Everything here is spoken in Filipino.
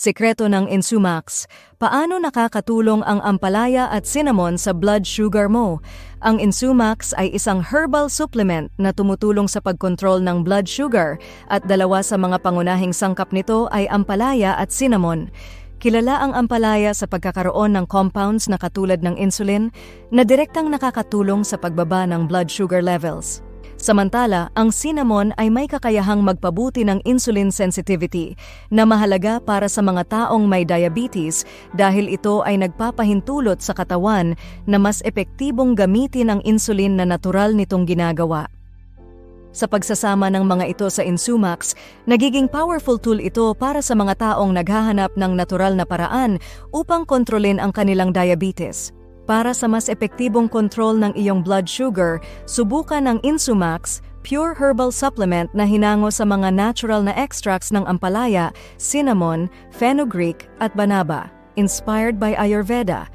Sekreto ng Insumax, paano nakakatulong ang ampalaya at cinnamon sa blood sugar mo? Ang Insumax ay isang herbal supplement na tumutulong sa pagkontrol ng blood sugar at dalawa sa mga pangunahing sangkap nito ay ampalaya at cinnamon. Kilala ang ampalaya sa pagkakaroon ng compounds na katulad ng insulin na direktang nakakatulong sa pagbaba ng blood sugar levels. Samantala, ang cinnamon ay may kakayahang magpabuti ng insulin sensitivity na mahalaga para sa mga taong may diabetes dahil ito ay nagpapahintulot sa katawan na mas epektibong gamitin ang insulin na natural nitong ginagawa. Sa pagsasama ng mga ito sa Insumax, nagiging powerful tool ito para sa mga taong naghahanap ng natural na paraan upang kontrolin ang kanilang diabetes. Para sa mas epektibong kontrol ng iyong blood sugar, subukan ang Insumax, pure herbal supplement na hinango sa mga natural na extracts ng ampalaya, cinnamon, fenugreek at banaba. Inspired by Ayurveda,